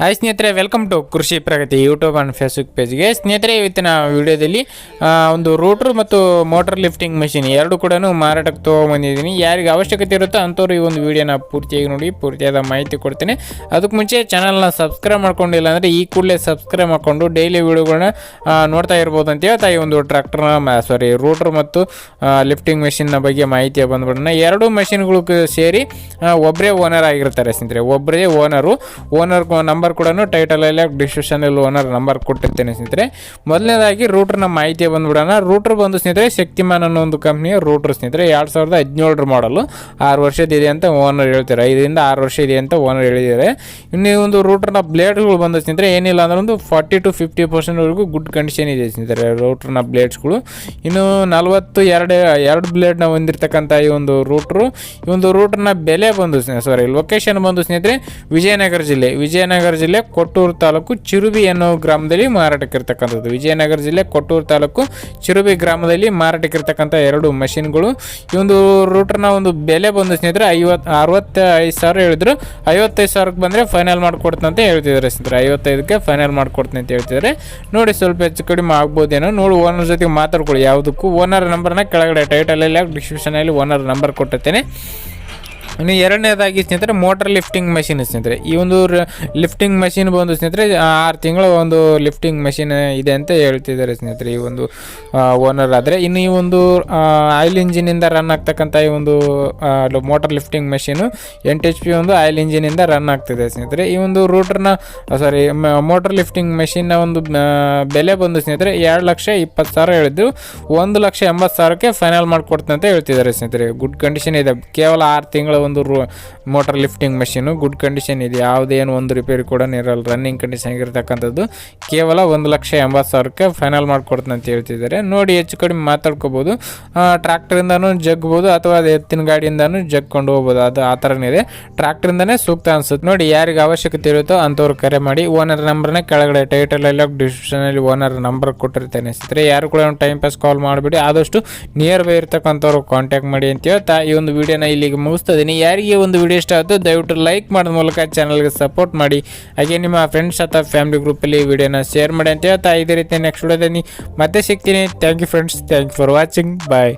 Hi ಸ್ನೇಹಿತರೆ welcome to Krishi Pragati YouTube and Facebook ಪೇಜ್ಗೆ ಸ್ನೇಹಿತರೆ, ಇವತ್ತಿನ ವಿಡಿಯೋದಲ್ಲಿ ಒಂದು ರೂಟ್ರ್ ಮತ್ತು ಮೋಟರ್ ಲಿಫ್ಟಿಂಗ್ ಮೆಷಿನ್ ಎರಡು ಕೂಡ ಮಾರಾಟಕ್ಕೆ ತೊಗೊಂಬಂದಿದ್ದೀನಿ ಯಾರಿಗೆ ಅವಶ್ಯಕತೆ ಇರುತ್ತೋ ಅಂಥವ್ರು ಈ ಒಂದು ವಿಡಿಯೋನ ಪೂರ್ತಿಯಾಗಿ ನೋಡಿ, ಪೂರ್ತಿಯಾದ ಮಾಹಿತಿ ಕೊಡ್ತೀನಿ. ಅದಕ್ಕೆ ಮುಂಚೆ ಚಾನಲ್ನ ಸಬ್ಸ್ಕ್ರೈಬ್ ಮಾಡ್ಕೊಂಡಿಲ್ಲ ಅಂದರೆ ಈ ಕೂಡಲೇ ಸಬ್ಸ್ಕ್ರೈಬ್ ಮಾಡಿಕೊಂಡು ಡೈಲಿ ವಿಡಿಯೋಗಳನ್ನ ನೋಡ್ತಾ ಇರ್ಬೋದು ಅಂತ ಹೇಳ್ತಾ ಈ ಒಂದು ಟ್ರ್ಯಾಕ್ಟರ್ನ ಸಾರಿ ರೂಟ್ರ್ ಮತ್ತು ಲಿಫ್ಟಿಂಗ್ ಮೆಷಿನ್ನ ಬಗ್ಗೆ ಮಾಹಿತಿ ಬಂದ್ಬಿಡೋಣ. ಎರಡು ಮೆಷಿನ್ಗಳು ಸೇರಿ ಒಬ್ಬರೇ ಓನರ್ ಆಗಿರ್ತಾರೆ ಸ್ನೇಹಿತರೆ. ಒಬ್ಬರೇ ಓನರು ಓನರ್ ನಂಬರ್ ಕೂಡ ಟೈಟಲಲ್ಲಿ ಡಿಸ್ಕ್ರಿಪ್ಷನಲ್ಲಿ ಓನರ್ ನಂಬರ್ ಕೊಟ್ಟಿರ್ತೇನೆ ಸ್ನೇಹಿತರೆ. ಮೊದಲನೇದಾಗಿ ರೂಟ್ರ್ನ ಮಾಹಿತಿ ಬಂದ್ಬಿಡೋಣ. ರೂಟ್ರ್ ಬಂದು ಸ್ನೇಹಿತರೆ, ಶಕ್ತಿಮಾನ್ ಅನ್ನೋ ಒಂದು ಕಂಪ್ನಿಯ ರೂಟ್ರ್ ಸ್ನೇಹಿತರೆ. ಎರಡು ಸಾವಿರದ ಹದಿನೇಳರ ಮಾಡಲು ಆರು ವರ್ಷದಿದೆ ಅಂತ ಓನರ್ ಹೇಳ್ತಾರೆ. ಐದರಿಂದ ಆರು ವರ್ಷ ಇದೆ ಅಂತ ಓನರ್ ಹೇಳಿದ್ದಾರೆ. ಇನ್ನು ಒಂದು ರೂಟರ್ನ ಬ್ಲೇಡ್ಗಳು ಬಂದ ಸ್ನೇಹಿತರೆ, ಏನಿಲ್ಲ ಅಂದ್ರೆ ಒಂದು ಫಾರ್ಟಿ ಟು ಫಿಫ್ಟಿ ಪರ್ಸೆಂಟ್ವರೆಗೂ ಗುಡ್ ಕಂಡೀಷನ್ ಇದೆ ಸ್ನೇಹಿತರೆ ರೂಟ್ರ್ನ ಬ್ಲೇಡ್ಸ್ಗಳು ಇನ್ನು ನಲವತ್ತು ಎರಡು ಎರಡು ಬ್ಲೇಡ್ನ ಹೊಂದಿರತಕ್ಕಂಥ ಈ ಒಂದು ರೂಟ್ರು ಈ ಒಂದು ರೂಟ್ನ ಬೆಲೆ ಬಂದು ಸಾರಿ ಲೊಕೇಶನ್ ಬಂದು ಸ್ನೇಹಿತರೆ, ವಿಜಯನಗರ ಜಿಲ್ಲೆ. ವಿಜಯನಗರ ಜಿಲ್ಲೆ ಕೊಟ್ಟೂರು ತಾಲೂಕು ಚಿರುಬಿ ಅನ್ನೋ ಗ್ರಾಮದಲ್ಲಿ ಮಾರಾಟಕ್ಕೆ ಇರ್ತಕ್ಕಂಥದ್ದು ವಿಜಯನಗರ ಜಿಲ್ಲೆ ಕೊಟ್ಟೂರು ತಾಲೂಕು ಚಿರುಬಿ ಗ್ರಾಮದಲ್ಲಿ ಮಾರಾಟಕ್ಕೆ ಇರ್ತಕ್ಕಂಥ ಎರಡು ಮಷಿನ್ಗಳು. ಈ ಒಂದು ರೂಟರ್ನ ಒಂದು ಬೆಲೆ ಬಂದು ಸ್ನೇಹಿತರೆ ಐವತ್ತು ಅರವತ್ತೈದು ಸಾವಿರ ಹೇಳಿದ್ರು. ಐವತ್ತೈದು ಸಾವಿರಕ್ಕೆ ಬಂದರೆ ಫೈನಲ್ ಮಾಡಿಕೊಡ್ತಂತ ಹೇಳ್ತಿದ್ದಾರೆ ಸ್ನೇಹಿತರೆ. ಐವತ್ತೈದಕ್ಕೆ ಫೈನಲ್ ಮಾಡಿಕೊಡ್ತೀನಿ ಅಂತ ಹೇಳ್ತಿದ್ದಾರೆ. ನೋಡಿ ಸ್ವಲ್ಪ ಹೆಚ್ಚು ಕಡಿಮೆ ಆಗ್ಬೋದೇನೋ, ನೋಡಿ ಓನರ್ ಜೊತೆ ಮಾತಾಡ್ಕೊಳ್ಳಿ. ಯಾವುದಕ್ಕೂ ಓನರ್ ನಂಬರ್ನ ಕೆಳಗಡೆ ಟೈಟಲಲ್ಲಿ ಡಿಸ್ಕ್ರಿಪ್ಷನಲ್ಲಿ ಓನರ್ ನಂಬರ್ ಕೊಟ್ಟಿರ್ತೇನೆ. ಇನ್ನು ಎರಡನೇದಾಗಿ ಸ್ನೇಹಿತರೆ ಮೋಟರ್ ಲಿಫ್ಟಿಂಗ್ ಮೆಷಿನ್ ಸ್ನೇಹಿತರೆ. ಈ ಒಂದು ಲಿಫ್ಟಿಂಗ್ ಮೆಷಿನ್ ಬಂದು ಸ್ನೇಹಿತರೆ ಆರು ತಿಂಗಳು ಒಂದು ಲಿಫ್ಟಿಂಗ್ ಮೆಷಿನ್ ಇದೆ ಅಂತ ಹೇಳ್ತಿದ್ದಾರೆ ಸ್ನೇಹಿತರೆ ಈ ಒಂದು ಓನರ್ ಆದರೆ. ಇನ್ನು ಈ ಒಂದು ಆಯಿಲ್ ಇಂಜಿನಿಂದ ರನ್ ಆಗ್ತಕ್ಕಂಥ ಈ ಒಂದು ಮೋಟರ್ ಲಿಫ್ಟಿಂಗ್ ಮೆಷಿನು ಎಂಟು ಎಚ್ ಪಿ ಒಂದು ಆಯಿಲ್ ಇಂಜಿನಿಂದ ರನ್ ಆಗ್ತಿದೆ ಸ್ನೇಹಿತರೆ. ಈ ಒಂದು ರೂಟ್ರನ್ನ ಸಾರಿ ಮೋಟರ್ ಲಿಫ್ಟಿಂಗ್ ಮೆಷಿನ್ನ ಒಂದು ಬೆಲೆ ಬಂದು ಸ್ನೇಹಿತರೆ ಎರಡು ಲಕ್ಷ ಇಪ್ಪತ್ತು ಸಾವಿರ ಹೇಳಿದ್ರು ಒಂದು ಲಕ್ಷ ಎಂಬತ್ತು ಸಾವಿರಕ್ಕೆ ಫೈನಲ್ ಮಾಡಿಕೊಡ್ತಂತ ಹೇಳ್ತಿದ್ದಾರೆ ಸ್ನೇಹಿತರೆ. ಗುಡ್ ಕಂಡೀಷನ್ ಇದೆ. ಕೇವಲ ಆರು ತಿಂಗಳ ಒಂದು ರೂ motor lifting machine good condition ಇದೆ. ಯಾವುದೇನು ಒಂದು ರಿಪೇರಿ ಕೂಡ ಇರಲ್ಲ. ರನ್ನಿಂಗ್ ಕಂಡೀಷನ್ ಆಗಿರ್ತಕ್ಕಂಥದ್ದು. ಕೇವಲ ಒಂದು ಲಕ್ಷ ಎಂಬತ್ತು ಸಾವಿರಕ್ಕೆ ಫೈನಲ್ ಮಾಡಿಕೊಡ್ತೀನಿ ಅಂತ ಹೇಳ್ತಿದ್ದಾರೆ. ನೋಡಿ, ಹೆಚ್ಚು ಕಡಿಮೆ ಮಾತಾಡ್ಕೋಬೋದು. ಟ್ರ್ಯಾಕ್ಟ್ರಿಂದನೂ ಜಗ್ಬೋದು ಅಥವಾ ಅದು ಎತ್ತಿನ ಗಾಡಿಯಿಂದನೂ ಜಗ್ಕೊಂಡು ಹೋಗ್ಬೋದು. ಅದು ಆ ಥರನೇ ಇದೆ. ಟ್ರ್ಯಾಕ್ಟ್ರಿಂದನೇ ಸೂಕ್ತ ಅನ್ಸುತ್ತೆ. ನೋಡಿ, ಯಾರಿಗೆ ಅವಶ್ಯಕತೆ ಇರುತ್ತೋ ಅಂಥವ್ರು ಕರೆ ಮಾಡಿ. ಓನರ್ ನಂಬರ್ನೇ ಕೆಳಗಡೆ ಟೈಟಲಲ್ಲಿ ಡಿಸ್ಕ್ರಿಪ್ಷನಲ್ಲಿ ಓನರ್ ನಂಬರ್ ಕೊಟ್ಟಿರ್ತೇನೆ. ಸ್ನೇಹಿತರೆ, ಯಾರು ಕೂಡ ಟೈಮ್ ಪಾಸ್ ಕಾಲ್ ಮಾಡಿಬಿಡಿ. ಆದಷ್ಟು ನಿಯರ್ ಬೈ ಇರ್ತಕ್ಕಂಥವ್ರು ಕಾಂಟ್ಯಾಕ್ಟ್ ಮಾಡಿ ಅಂತ ಹೇಳ್ತಾ ಈ ಒಂದು ವಿಡಿಯೋನ ಇಲ್ಲಿಗೆ ಮುಗಿಸ್ತಾ ಇದ್ದೀನಿ. ಯಾರಿಗೆ ಒಂದು ವಿಡಿಯೋ ಇಷ್ಟ ಆಯಿತು ದಯವಿಟ್ಟು ಲೈಕ್ ಮಾಡೋದ ಮೂಲಕ ಚಾನಲ್ಗೆ ಸಪೋರ್ಟ್ ಮಾಡಿ. ಹಾಗೆ ನಿಮ್ಮ ಫ್ರೆಂಡ್ಸ್ ಅಥವಾ ಫ್ಯಾಮಿಲಿ ಗ್ರೂಪಲ್ಲಿ ವಿಡಿಯೋನ ಶೇರ್ ಮಾಡಿ ಅಂತ ಹೇಳ್ತಾ ಇದೇ ರೀತಿ ನೆಕ್ಸ್ಟ್ ವಿಡಿಯೋದಲ್ಲಿ ಮತ್ತೆ ಸಿಗ್ತೀನಿ. Thank you friends thank you for watching bye